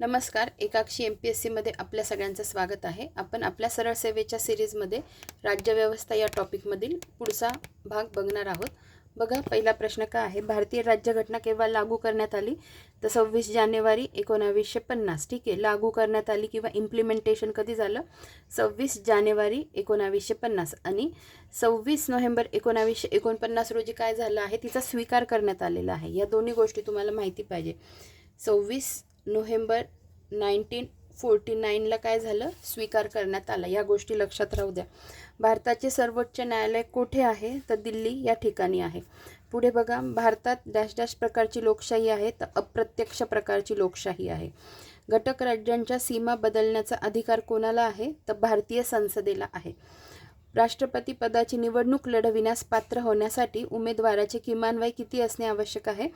नमस्कार एकाक्षी M P S सीमध्ये आपल्या सगळ्यांचं स्वागत आहे. आपण आपल्या सरळ सेवेच्या सिरीजमध्ये राज्यव्यवस्था या टॉपिकमधील पुढचा भाग बघणार आहोत. बघा पहिला प्रश्न काय आहे? भारतीय राज्यघटना केव्हा लागू करण्यात आली? तर सव्वीस जानेवारी एकोणावीसशे पन्नास. ठीक आहे लागू करण्यात आली किंवा इम्प्लिमेंटेशन कधी झालं? सव्वीस जानेवारी एकोणावीसशे पन्नास. आणि सव्वीस नोव्हेंबर एकोणावीसशे एकोणपन्नास रोजी काय झालं आहे? तिचा स्वीकार करण्यात आलेला आहे. या दोन्ही गोष्टी तुम्हाला माहिती पाहिजे. सव्वीस नोव्हेंबर नाईन्टीन फोर्टी नाईनला काय झालं? स्वीकार करण्यात आला. या गोष्टी लक्षात राहू द्या. भारताचे सर्वोच्च न्यायालय कुठे आहे? तर दिल्ली या ठिकाणी आहे. पुढे बघा. भारतात डॅश डॅश प्रकारची लोकशाही आहे तर अप्रत्यक्ष प्रकारची लोकशाही आहे. घटक राज्यांच्या सीमा बदलण्याचा अधिकार कोणाला आहे? तर भारतीय संसदेला आहे. राष्ट्रपती पदाची निवडणूक लढविण्यास पात्र होण्यासाठी उमेदवाराचे किमान वय किती असणे आवश्यक आहे?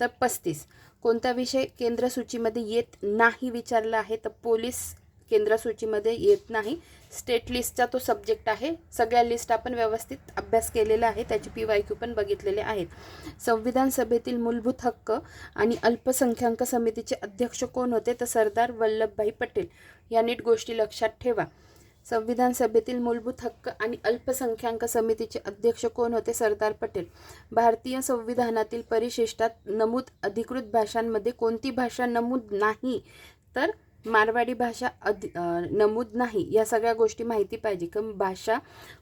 तर पस्तीस. कोणता विषय केंद्र सूचीमध्ये येत नाही विचारला आहे? तर पोलीस केंद्र सूचीमध्ये येत नाही. स्टेट लिस्टचा तो सब्जेक्ट आहे. सगळ्या लिस्ट आपण व्यवस्थित अभ्यास केलेला आहे. त्याची पी वाय क्यू पण बघितलेले आहेत. संविधान सभेतील मूलभूत हक्क आणि अल्पसंख्याक समितीचे अध्यक्ष कोण होते? तर सरदार वल्लभभाई पटेल. या नीट गोष्टी लक्षात ठेवा. संविधान सभेतील मूलभूत हक्क आणि अल्पसंख्याक समितीचे अध्यक्ष कोण होते? सरदार पटेल. भारतीय संविधानातील परिशिष्टात नमूद अधिकृत भाषांमध्ये कोणती भाषा नमूद नाही तर मारवाडी भाषा अधि नमूद नाही या सगळ्या गोष्टी माहिती पाहिजे. की भाषा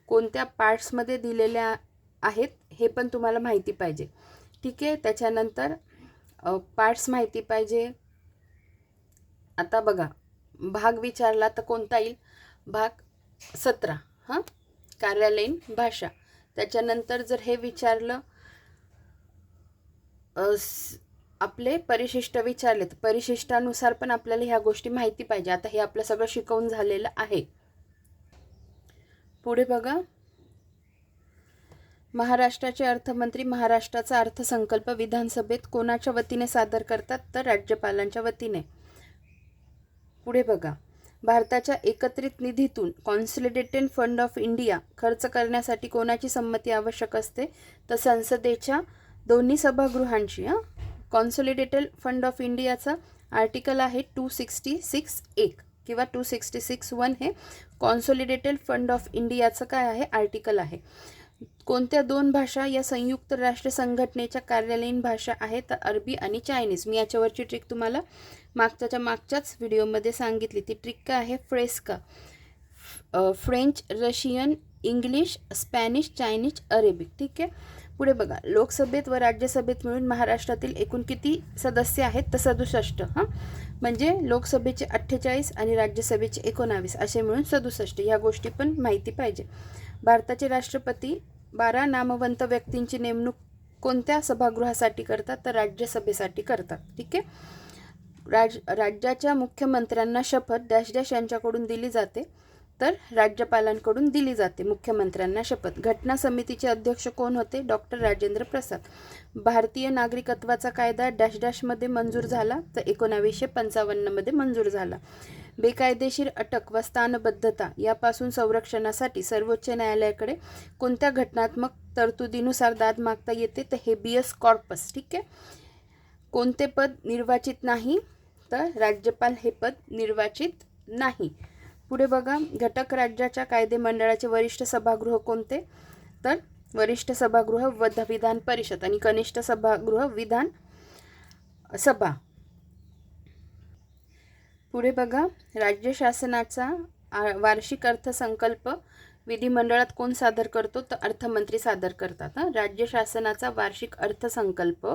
कोणत्या पार्ट्समध्ये दिलेल्या आहेत हे पण तुम्हाला माहिती पाहिजे. ठीक आहे? त्याच्यानंतर पार्ट्स माहिती पाहिजे. आता बघा भाग विचारला तर कोणता येईल? भाग सतरा हां? कार्यालयीन भाषा. त्याच्यानंतर जर हे विचारलं आपले परिशिष्ट विचारले तर परिशिष्टानुसार पण आपल्याला ह्या गोष्टी माहिती पाहिजे. आता हे आपलं सगळं शिकवून झालेलं आहे. पुढे बघा. महाराष्ट्राचे अर्थमंत्री महाराष्ट्राचा अर्थसंकल्प विधानसभेत कोणाच्या वतीने सादर करतात? तर राज्यपालांच्या वतीने. पुढे बघा. भारताच्या एकत्रित निधीतून कॉन्सॉलिडेटेड फंड ऑफ इंडिया खर्च करण्यासाठी कोणाची संमती आवश्यक असते? तर संसदेच्या दोन्ही सभागृहांची हां. कॉन्सॉलिडेटेड फंड ऑफ इंडियाचा आर्टिकल आहे टू सिक्स्टी सिक्स एक किंवा टू सिक्स्टी सिक्स वन हे कॉन्सोलिडेटेड फंड ऑफ इंडियाचं काय आहे? आर्टिकल आहे. कोणत्या दोन भाषा या संयुक्त राष्ट्र संघटनेच्या कार्यालयीन भाषा आहेत? तर अरबी आणि चायनीज. मी याच्यावरची ट्रिक तुम्हाला मागच्याच्या मागच्याच व्हिडिओमध्ये सांगितली. ती ट्रिक काय आहे? फ्रेस्का French Russian English Spanish Chinese Arabic ठीक आहे? पुढे बघा. लोकसभेत व राज्यसभेत मिळून महाराष्ट्रातील एकूण किती सदस्य आहेत? तर सदुसष्ट हां? म्हणजे लोकसभेचे अठ्ठेचाळीस आणि राज्यसभेचे एकोणावीस असे मिळून सदुसष्ट. ह्या गोष्टी पण माहिती पाहिजे. भारताचे राष्ट्रपती बारा नामवंत व्यक्तींची नेमणूक कोणत्या सभागृहासाठी करतात? तर राज्यसभेसाठी करतात. ठीक आहे? राज राज्याच्या मुख्यमंत्र्यांना शपथ डॅश डॅश यांच्याकडून दिली जाते. तर राज्यपालांकडून दिली जाते मुख्यमंत्र्यांना शपथ. घटना समितीचे अध्यक्ष कोण होते? डॉक्टर राजेंद्र प्रसाद. भारतीय नागरिकत्वाचा कायदा डॅश डॅशमध्ये मंजूर झाला. तर एकोणावीसशे पंचावन्नमध्ये मंजूर झाला. बेकायदेशीर अटक व स्थानबद्धता यापासून संरक्षणासाठी सर्वोच्च न्यायालयाकडे कोणत्या घटनात्मक तरतुदीनुसार दाद मागता येते तर हेबियस कॉर्पस ठीक आहे? कोणते पद निर्वाचित नाही तर राज्यपाल हे पद निर्वाचित नाही. पुढे बघा घटक राज्याच्या कायदे मंडळाचे वरिष्ठ सभागृह कोणते? तर वरिष्ठ सभागृह व विधान परिषद आणि कनिष्ठ सभागृह विधान सभा. पुढे बघा राज्य शासनाचा आ- वार्षिक अर्थसंकल्प विधिमंडळात कोण सादर करतो? तर अर्थमंत्री सादर करतात राज्य शासनाचा वार्षिक अर्थसंकल्प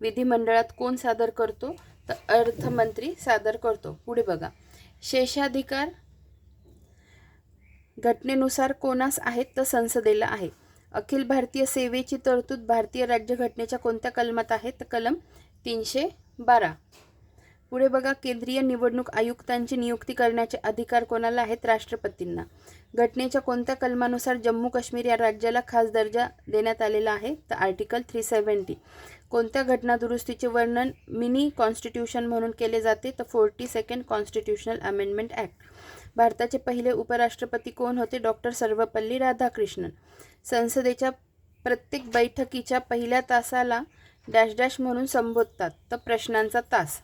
विधिमंडळात कोण सादर करतो? तर अर्थमंत्री सादर करतो. पुढे बघा शेषाधिकार घटनेनुसार कोणास आहेत? तर संसदेला आहे. अखिल भारतीय सेवेची तरतूद भारतीय राज्यघटनेच्या कोणत्या कलमात आहे? तर कलम तीनशे बारा. पुढे बघा केंद्रीय निवडणूक आयुक्तांची नियुक्ती करण्याचे अधिकार कोणाला आहेत? राष्ट्रपतींना. घटनेच्या कोणत्या कलमानुसार जम्मू काश्मीर या राज्याला खास दर्जा देण्यात आलेला आहे? तर आर्टिकल थ्री सेवन्टी कोणत्या घटना दुरुस्तीचे वर्णन मिनी कॉन्स्टिट्यूशन म्हणून केले जाते? तर forty second constitutional amendment act. भारताचे पहिले उपराष्ट्रपती कोण होते? डॉक्टर सर्वपल्ली राधाकृष्णन. संसदेच्या प्रत्येक बैठकीच्या पहिल्या तासाला डॅश डॅश म्हणून संबोधतात. तर प्रश्नांचा तास.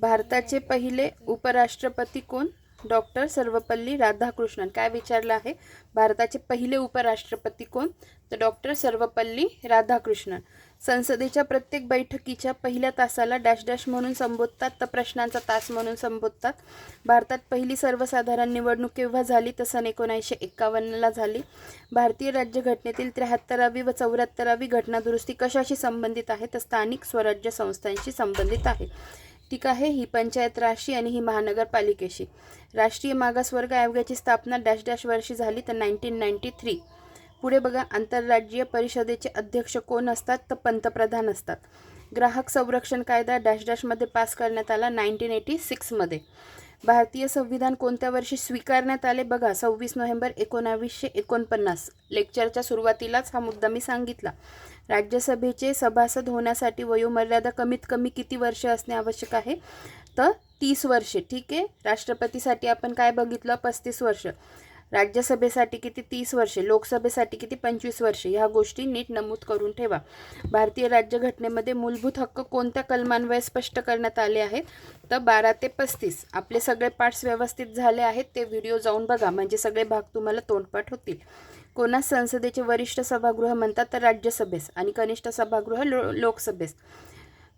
भारताचे पहिले उपराष्ट्रपती कोण? डॉक्टर सर्वपल्ली राधाकृष्णन. काय विचारलं आहे? भारताचे पहिले उपराष्ट्रपती कोण? तर डॉक्टर सर्वपल्ली राधाकृष्णन. संसदेच्या प्रत्येक बैठकीच्या पहिल्या तासाला डॅश डॅश म्हणून संबोधतात तर प्रश्नांचा तास म्हणून संबोधतात. भारतात पहिली सर्वसाधारण निवडणूक केव्हा झाली? तर सन एकोणीसशे एक्कावन्नला झाली. भारतीय राज्यघटनेतील त्र्याहत्तरावी व चौऱ्याहत्तरावी घटनादुरुस्ती कशाशी संबंधित आहे? तर स्थानिक स्वराज्य संस्थांशी संबंधित आहे. ठीक आहे ही पंचायत राशी आणि ही महानगरपालिकेशी. राष्ट्रीय मागासवर्ग आयोगाची स्थापना डॅश डॅश वर्षी झाली तर नाईन्टीन नाईन्टी थ्री. पुढे बघा आंतरराज्यीय परिषदेचे अध्यक्ष कोण असतात तर पंतप्रधान असतात. ग्राहक संरक्षण कायदा डॅश डॅशमध्ये पास करण्यात आला नाईन्टीन एटी सिक्समध्ये. भारतीय संविधान कोणत्या वर्षी स्वीकारण्यात आले? बघा सव्वीस नोव्हेंबर एकोणावीसशे एकोणपन्नास. लेक्चरच्या सुरुवातीलाच हा मुद्दा मी सांगितला. राज्यसभेचे सभासद होण्यासाठी वयोमर्यादा कमीत कमी किती वर्ष असणे आवश्यक आहे? तर तीस वर्षे ठीक आहे? राष्ट्रपतीसाठी आपण काय बघितलं? पस्तीस वर्ष. राज्यसभेसाठी किती तीस वर्षे लोकसभेसाठी किती पंचवीस वर्षे ह्या गोष्टी नीट नमूद करून ठेवा. भारतीय राज्यघटनेमध्ये मूलभूत हक्क कोणत्या कलमान्वये स्पष्ट करण्यात आले आहेत? तर बारा ते पस्तीस. आपले सगळे पार्ट्स व्यवस्थित झाले आहेत ते व्हिडिओ जाऊन बघा. म्हणजे सगळे भाग तुम्हाला तोंडपाठ होतील. कोणास संसदेचे वरिष्ठ सभागृह म्हणतात तर राज्यसभेस आणि कनिष्ठ सभागृह लो लोकसभेस.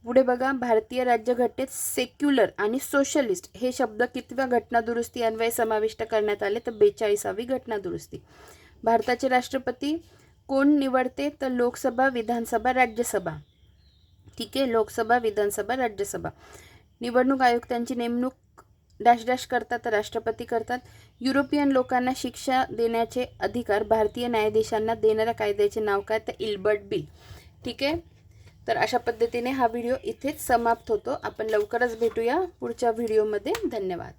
पुढे बघा भारतीय राज्यघटनेत सेक्युलर आणि सोशलिस्ट हे शब्द कितव्या घटनादुरुस्ती अन्वये समाविष्ट करण्यात आले? तर बेचाळीसावी घटनादुरुस्ती. भारताचे राष्ट्रपती कोण निवडते? तर लोकसभा विधानसभा राज्यसभा. ठीक आहे लोकसभा विधानसभा राज्यसभा. निवडणूक आयुक्तांची नेमणूक डॅश डॅश करतात तर राष्ट्रपती करतात. युरोपियन लोकांना शिक्षा देण्याचे अधिकार भारतीय न्यायाधीशांना देणाऱ्या कायद्याचे नाव काय? तर इल्बर्ट बिल. ठीक आहे? तर अशा पद्धतीने हा व्हिडिओ इथेच समाप्त होतो. आपण लवकरच भेटूया पुढच्या व्हिडिओमध्ये. धन्यवाद.